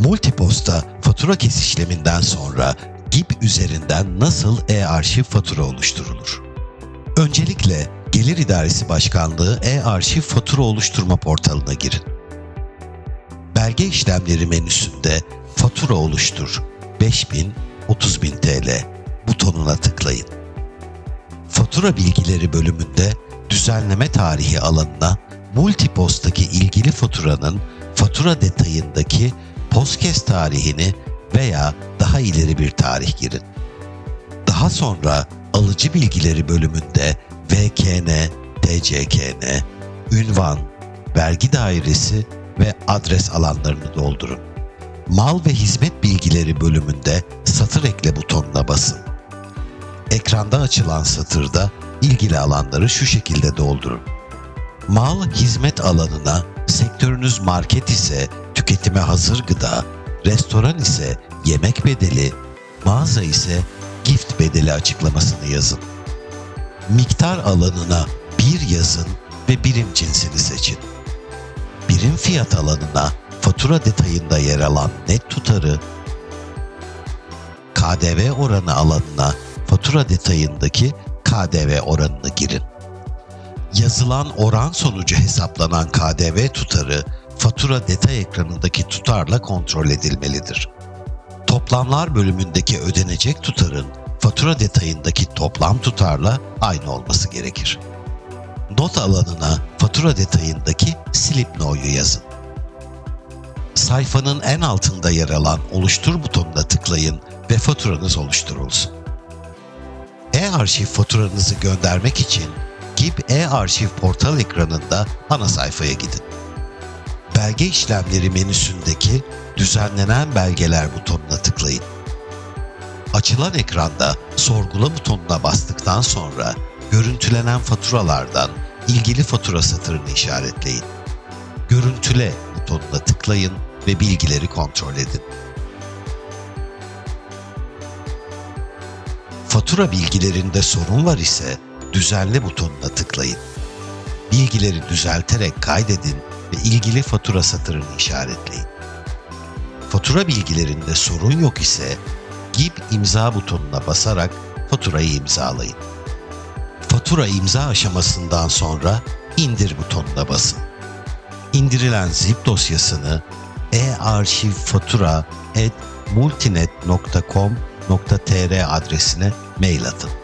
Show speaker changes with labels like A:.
A: Multiposta fatura kesişleminden sonra GİP üzerinden nasıl e-arşiv fatura oluşturulur? Öncelikle Gelir İdaresi Başkanlığı e-arşiv fatura oluşturma portalına girin. Belge işlemleri menüsünde fatura oluştur 5000 30000 TL butonuna tıklayın. Fatura bilgileri bölümünde düzenleme tarihi alanına Multipost'taki ilgili faturanın fatura detayındaki postkes tarihini veya daha ileri bir tarih girin. Daha sonra alıcı bilgileri bölümünde VKN, TCKN, ünvan, vergi dairesi ve adres alanlarını doldurun. Mal ve hizmet bilgileri bölümünde satır ekle butonuna basın. Ekranda açılan satırda ilgili alanları şu şekilde doldurun. Mal hizmet alanına sektörünüz market ise tüketime hazır gıda, restoran ise yemek bedeli, mağaza ise gift bedeli açıklamasını yazın. Miktar alanına bir yazın ve birim cinsini seçin. Birim fiyat alanına fatura detayında yer alan net tutarı, KDV oranı alanına fatura detayındaki KDV oranını girin. Yazılan oran sonucu hesaplanan KDV tutarı fatura detay ekranındaki tutarla kontrol edilmelidir. Toplamlar bölümündeki ödenecek tutarın fatura detayındaki toplam tutarla aynı olması gerekir. Not alanına fatura detayındaki slip no'yu yazın. Sayfanın en altında yer alan oluştur butonuna tıklayın ve faturanız oluşturulsun. E-arşiv faturanızı göndermek için GİP e-arşiv portal ekranında ana sayfaya gidin. Belge işlemleri menüsündeki düzenlenen belgeler butonuna tıklayın. Açılan ekranda sorgula butonuna bastıktan sonra görüntülenen faturalardan ilgili fatura satırını işaretleyin. Görüntüle butonuna tıklayın ve bilgileri kontrol edin. Fatura bilgilerinde sorun var ise düzenle butonuna tıklayın. Bilgileri düzelterek kaydedin ve ilgili fatura satırını işaretleyin. Fatura bilgilerinde sorun yok ise GİP imza butonuna basarak faturayı imzalayın. Fatura imza aşamasından sonra indir butonuna basın. İndirilen zip dosyasını e-arşivfatura@multinet.com.tr adresine mail atın.